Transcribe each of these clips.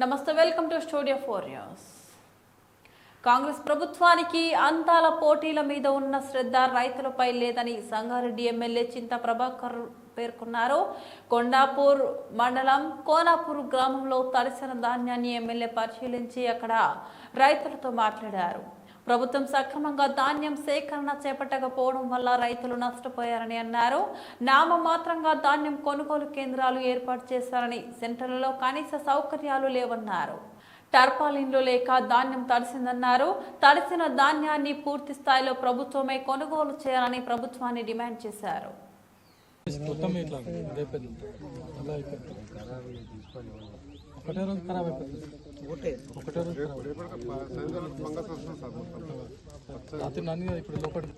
నమస్తే welcome to studio four news. Congress ప్రభుత్వానికి అంతాల పోటీల మీద ఉన్న శ్రద్ధ రైతులపై లేదని సంగారెడ్డి ఎమ్మెల్యే చింత ప్రభాకర్ పేర్కొన్నారు. కొండాపూర్ మండలం కోనాపూర్ గ్రామంలో తడిసిన ధాన్యాన్ని ఎమ్మెల్యే పరిశీలించి అక్కడ రైతులతో మాట్లాడారు. ప్రభుత్వం సక్రమంగా ధాన్యం సేకరణ చేపట్టకపోవడం వల్ల రైతులు నష్టపోయారని అన్నారు. నామమాత్రంగా ధాన్యం కొనుగోలు కేంద్రాలు ఏర్పాటు చేశారని సెంటర్లలో కనీస సౌకర్యాలు లేవన్నారు. టర్పాలిన్లు లేక ధాన్యం తడిసిందన్నారు. తడిసిన ధాన్యాన్ని పూర్తి స్థాయిలో ప్రభుత్వమే కొనుగోలు చేయాలని ప్రభుత్వాన్ని డిమాండ్ చేశారు. ఒకటే రోజు ఖరాబ్ అయిపోతుంది. రాత్రి నన్ను ఇప్పుడు లోపలి.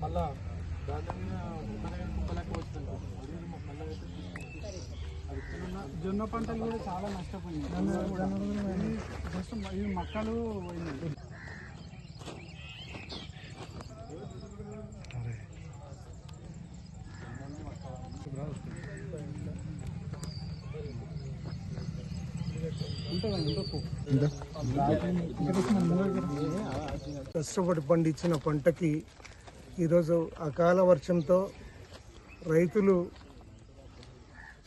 మళ్ళా దాని కుక్కలకి వచ్చింది జొన్న పంటలు కూడా చాలా నష్టపోయింది జస్ట్ ఇవి మొక్కలు పోయినాయి. కష్టపడి పండించిన పంటకి ఈరోజు అకాల వర్షంతో రైతులు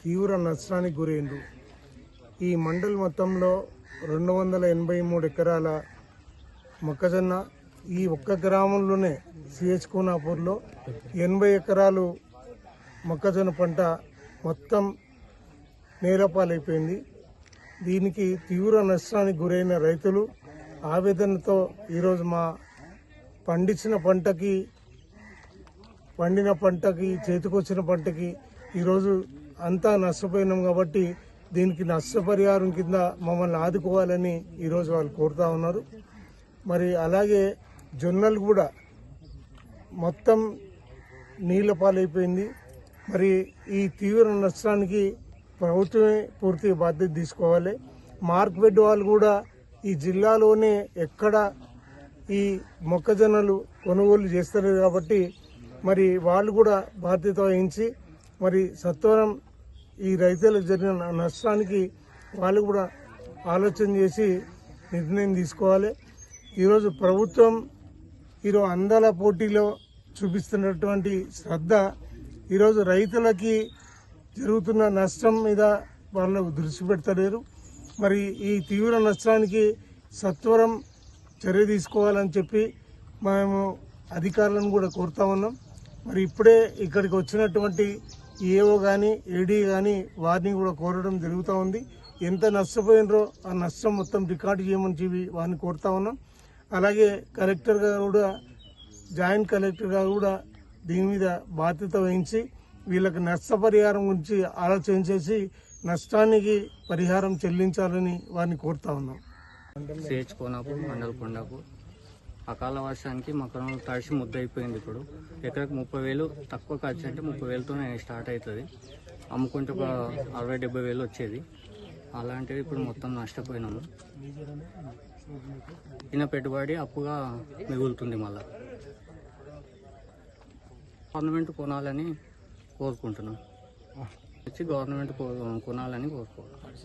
తీవ్ర నష్టానికి గురైండు ఈ మండల్ మొత్తంలో రెండు వందల ఎనభై మూడు ఎకరాల మొక్కజొన్న ఈ ఒక్క గ్రామంలోనే సిహెచ్ కోనాపూర్లో ఎనభై ఎకరాలు మొక్కజొన్న పంట మొత్తం నేలపాలైపోయింది. దీనికి తీవ్ర నష్టానికి గురైన రైతులు ఆవేదనతో ఈరోజు మా పండించిన పంటకి పండిన పంటకి చేతికొచ్చిన పంటకి ఈరోజు అంతా నష్టపోయినాం కాబట్టి దీనికి నష్టపరిహారం కింద మమ్మల్ని ఆదుకోవాలని ఈరోజు వాళ్ళు కోరుతా ఉన్నారు. మరి అలాగే జొన్నలు కూడా మొత్తం నీళ్ళ పాలైపోయింది మరి ఈ తీవ్ర నష్టానికి ప్రభుత్వమే పూర్తి బాధ్యత తీసుకోవాలి. మార్క్బెడ్ వాళ్ళు కూడా ఈ జిల్లాలోనే ఎక్కడ ఈ మొక్కజొన్నలు కొనుగోలు చేస్తారు కాబట్టి మరి వాళ్ళు కూడా బాధ్యత వహించి మరి సత్వరం ఈ రైతులకు జరిగిన నష్టానికి వాళ్ళు కూడా ఆలోచన చేసి నిర్ణయం తీసుకోవాలి. ఈరోజు ప్రభుత్వం ఈరోజు అందాల పోటీలో చూపిస్తున్నటువంటి శ్రద్ధ ఈరోజు రైతులకి జరుగుతున్న నష్టం మీద వాళ్ళు దృష్టి పెడతలేరు. మరి ఈ తీవ్ర నష్టానికి సత్వరం చర్య తీసుకోవాలని చెప్పి మేము అధికారులను కూడా కోరుతా ఉన్నాం. మరి ఇప్పుడే ఇక్కడికి వచ్చినటువంటి ఏఓ కానీ ఏడీ కానీ వారిని కూడా కోరడం జరుగుతూ ఉంది. ఎంత నష్టపోయినరో ఆ నష్టం మొత్తం రికార్డు చేయమని చెప్పి వారిని కోరుతా ఉన్నాం. అలాగే కలెక్టర్గా కూడా జాయింట్ కలెక్టర్గా కూడా దీని మీద బాధ్యత వహించి వీళ్ళకి నష్టపరిహారం గురించి ఆలోచన చేసి నష్టానికి పరిహారం చెల్లించాలని వారిని కోరుతా ఉన్నాం. సిహెచ్ మండల కొండాపూర్ అకాల వర్షానికి మకరం తడిసి ముద్దయిపోయింది ఇప్పుడు. ఎకరకు ముప్పై వేలు తక్కువ ఖర్చు అంటే ముప్పై వేలతోనే స్టార్ట్ అవుతుంది అమ్ముకుంటే ఒక అరవై డెబ్బై వేలు వచ్చేది. అలాంటిది ఇప్పుడు మొత్తం నష్టపోయినాము. చిన్న పెట్టుబడి అప్పుగా మిగులుతుంది మళ్ళా. గవర్నమెంట్ కొనాలని కోరుకుంటున్నాం. వచ్చి గవర్నమెంట్ కొనాలని కోరుకోవాలి.